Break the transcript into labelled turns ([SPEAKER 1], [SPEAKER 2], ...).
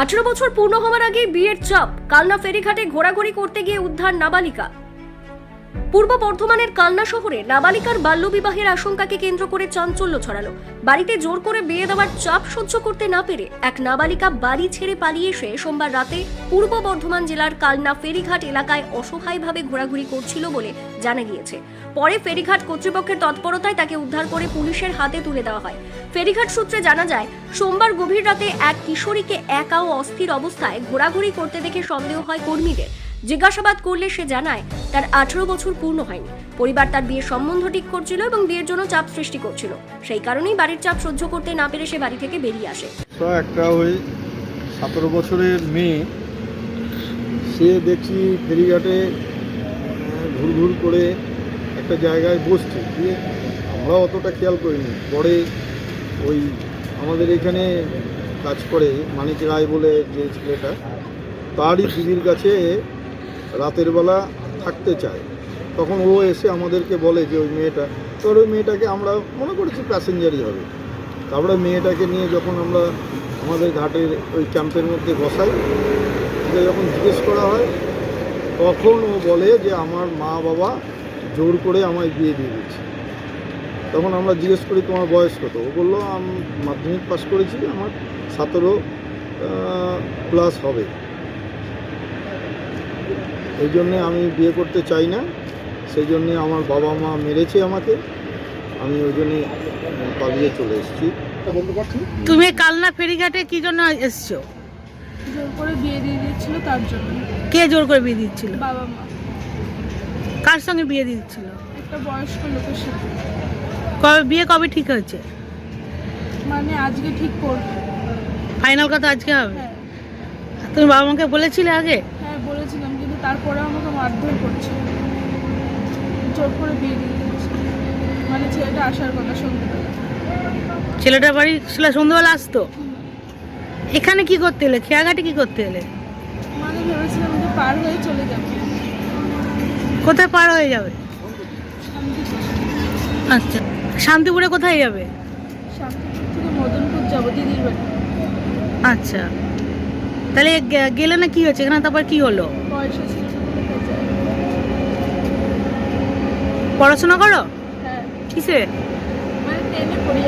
[SPEAKER 1] আঠেরো বছর পূর্ণ হওয়ার আগে বিয়ের চাপ। কালনা ফেরিঘাটে ঘোরাঘুরি করতে গিয়ে উদ্ধার নাবালিকা। পূর্ব বর্ধমানের কালনা শহরে নাবালিকার বাল্যবিবাহের আশঙ্কাকে কেন্দ্র করে চাঞ্চল্য ছড়ালো। বাড়িতে জোর করে বিয়ে দেওয়ার চাপ সহ্য করতে না পেরে এক নাবালিকা বাড়ি ছেড়ে পালিয়ে এসে সোমবার রাতে পূর্ব বর্ধমান জেলার কালনা ফেরিঘাট এলাকায় অসহায়ভাবে ঘোরাঘুরি করছিল বলে জানা গিয়েছে। পরে ফেরিঘাট কর্তৃপক্ষের তৎপরতায় তাকে উদ্ধার করে পুলিশের হাতে তুলে দেওয়া হয়। ফেরিঘাট সূত্রে জানা যায়, সোমবার গভীর রাতে এক কিশোরীকে একা ও অস্থির অবস্থায় ঘোরাঘুরি করতে দেখে সন্দেহ হয় কর্মীদের। জিজ্ঞাসাবাদ করলে সে জানায়, তার আঠেরো বছর পূর্ণ হয়নি। পরিবার তার বিয়ের সম্বন্ধ ঠিক করছিল এবং বিয়ের জন্য চাপ সৃষ্টি করছিল। সেই কারণেই বাড়ির চাপ সহ্য করতে না পেরে সে বাড়ি থেকে বেরিয়ে আসে।
[SPEAKER 2] একটা ওই সতেরো বছরের মেয়ে, সে দেখছি ফেরিঘাটে ঘুর ঘুর করে একটা জায়গায় বসছে। দিয়ে আমরা অতটা খেয়াল করিনি। পরে ওই আমাদের এখানে কাজ করে মানিক রায় বলে যে ছেলেটা, তারই দিদির কাছে রাতের বেলা থাকতে চায়। তখন ও এসে আমাদেরকে বলে যে, ওই মেয়েটা। তোর ওই মেয়েটাকে আমরা মনে করেছি প্যাসেঞ্জারই হবে। তারপরে মেয়েটাকে নিয়ে যখন আমরা আমাদের ঘাটের ওই ক্যাম্পের মধ্যে বসাই যখন জিজ্ঞেস করা হয়, তখন ও বলে যে, আমার মা বাবা জোর করে আমায় বিয়ে দিয়ে দিচ্ছে। তখন আমরা জিজ্ঞেস করি, তোমার বয়স কত? ও বলল, আমি মাধ্যমিক পাস করেছি, আমার সতেরো প্লাস হবে। এই জন্যে আমি বিয়ে করতে চাই না। সেই জন্যে আমার বাবা মা মেরেছে আমাকে। আমি ওই জন্যে পালিয়ে চলে এসেছি।
[SPEAKER 3] তুমি কালনা ফেরিঘাটে কি জন্য এসছো?
[SPEAKER 4] জোর করে বিয়ে দিয়ে দিচ্ছিল তার জন্য।
[SPEAKER 3] কে জোর করে বিয়ে দিচ্ছিল
[SPEAKER 4] বাবা মা।
[SPEAKER 3] কার সঙ্গে বিয়ে দিচ্ছিল
[SPEAKER 4] একটা বয়স্ক লোকের সাথে।
[SPEAKER 3] কবে বিয়ে কবে ঠিক হয়েছে?
[SPEAKER 4] মানে আজকে ঠিক করবে।
[SPEAKER 3] ফাইনাল কথা আজকে হবে?
[SPEAKER 4] হ্যাঁ।
[SPEAKER 3] তুমি বাবা মাকে বলেছিলে আগে?
[SPEAKER 4] হ্যাঁ বলেছিলাম। কিন্তু তারপরে আমাকে মারধর করছে। জোর করে বিয়ে দিচ্ছে মানে ছেলেটা আসার কথা সন্ধ্যেবেলা।
[SPEAKER 3] ছেলেটা বাড়ি ছিল সন্ধ্যাবেলা আসতো এখানে কি করতে এলে? খেয়াঘাটে কি করতে এলে?
[SPEAKER 4] মানে ভেবেছিলাম যে পার হয়ে চলে যাবে।
[SPEAKER 3] কোথায় পার হয়ে যাবে? আচ্ছা। শান্তিপুরে কোথায় যাবে?
[SPEAKER 4] শান্তিপুর থেকে মদনপুর যাব দিদির বাড়ি।
[SPEAKER 3] আচ্ছা। তাহলে গেলে না কি হয়েছে? এখানে তারপর কি হলো? পড়াশোনা করো?
[SPEAKER 4] হ্যাঁ।
[SPEAKER 3] কিসে?
[SPEAKER 4] মানে টেনে পড়ি